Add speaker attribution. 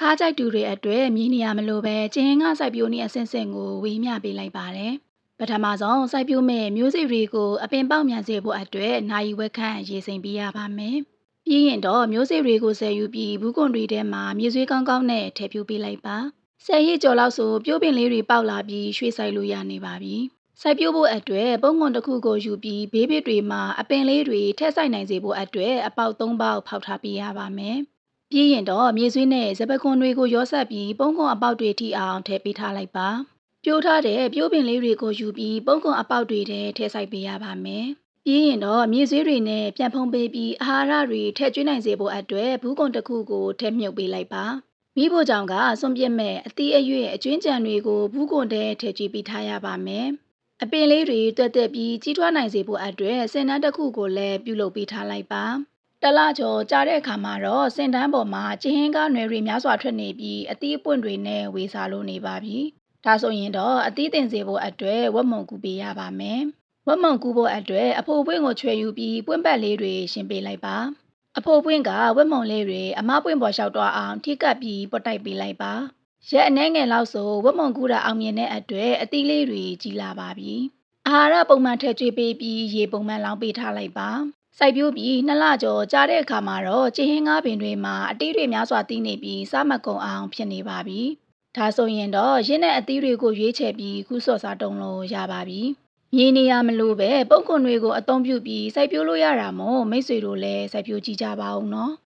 Speaker 1: အခါကြိုက်သူတွေအတွက်မြည်နေရမလို့ပဲကျင်းကစိုက်ပျိုးနေအဆင့်ဆင့်ကိုဝေမျှပေးလိုက်ပါတယ်ပထမဆုံးစိုက်ပျိုးမဲ့မျိုးစိတွေကိုအပင်ပေါက်မြန်စေဖို့အတွက်နိုင်ဝက်ခန့်ရေစိမ်ပေးရပါမယ်ပြီးရင်တော့မျိုးစိတွေကိုဆယ်ယူပြီးဘူးကွန်တွေထဲမှာမြေဆွေးကောင်းကောင်းနဲ့ထည့်ဖြိုးပေးလိုက်ပါဆယ်ရည်ကျော်လောက်ဆိုပြိုးပင်လေးတွေပေါက်လာပြီးရွှေ့ဆိုင်လို့ရနေပါပြီစိုက်ပျိုးဖို့အတွက်ပုံကွန်တစ်ခုကိုယူပြီးဘေးဘစ်တွေမှာအပင်လေးတွေထည့်ဆိုင်နိုင်စေဖို့အတွက်အပေါက်၃ပေါက်ဖောက်ထားပေးရပါမယ်။ ပြီးရင်တော့မြေဆွေးနဲ့ဇပခွန်တွေကိုရောဆက်ပြီးပုံကွန်အပေါက်တွေထိအောင်ထည့်ပေးထားလိုက်ပါ။ပြိုးထားတဲ့ပြိုးပင်လေးတွေကိုယူပြီးပုံကွန်အပေါက်တွေထဲထည့်ဆိုင်ပေးရပါမယ်။ပြီးရင်တော့မြေဆွေးတွေနဲ့ပြန်ဖုံးပေးပြီးအာဟာရတွေထည့်ကျွေးနိုင်စေဖို့အတွက်ဘူးကွန်တစ်ခုကိုထည့်မြုပ်ပေးလိုက်ပါ။မိဖို့ကြောင့်ကစွန့်ပစ်မဲ့အသီးအရွက်အကျွင်းကြံတွေကိုဘူးကွန်တဲထည့်ကြည့်ပေးထားရပါမယ်။အပင်လေးတွေတွက်တက်ပြီးကြီးထွားနိုင်စေဖို့အတွက်စင်တန်းတစ်ခုကိုလည်းပြုလုပ်ပေးထားလိုက်ပါ တလကျော်ကြားတဲ့အခါမှာတော့စင်တန်းပေါ်မှာကျင်းဟင်းကားနယ်တွေများစွာထွက်နေပြီးအသီးပွင့်တွေနဲ့ဝေစားလို့နေပါပြီဒါဆိုရင်တော့အသီးတင်စေဖို့အတွက်ဝက်မုံကူပေးရပါမယ်ဝက်မုံကူဖို့အတွက်အဖိုးပွင့်ကိုချွဲယူပြီးပွင့်ပတ်လေးတွေရှင်းပေးလိုက်ပါအဖိုးပွင့်ကဝက်မုံလေးတွေအမပွင့်ပေါ်လျှောက်တော့အောင်ထိကပ်ပြီးပုတ်တိုက်ပေးလိုက်ပါရက်အနှဲငယ်လောက်ဆိုဝတ်မုံကူတာအောင်မြင်တဲ့အတွက်အသီးလေးတွေကြီးလာပါပြီ။အာဟာရပုံမှန်ထည့်ကျွေးပေးပြီးရေပုံမှန်လောင်းပေးထားလိုက်ပါ။ စိုက်ပျိုးပြီးနှစ်လကျော်ကြာတဲ့အခါမှာတော့ကျင်းဟင်းငါးပင်တွေမှာအတီးတွေများစွာတီးနေပြီးစားမကုံအောင်ဖြစ်နေပါပြီ။ဒါဆိုရင်တော့ရင်းနဲ့အသီးတွေကိုရွေးချယ်ပြီးခုဆော့စားတုံးလို့ရပါပြီ။မြေနေရမလို့ပဲပုံကွန်တွေကိုအသုံးပြုပြီးစိုက်ပျိုးလို့ရတာမို့မိတ်ဆွေတို့လည်းစိုက်ပျိုးကြည့်ကြပါဦးနော်။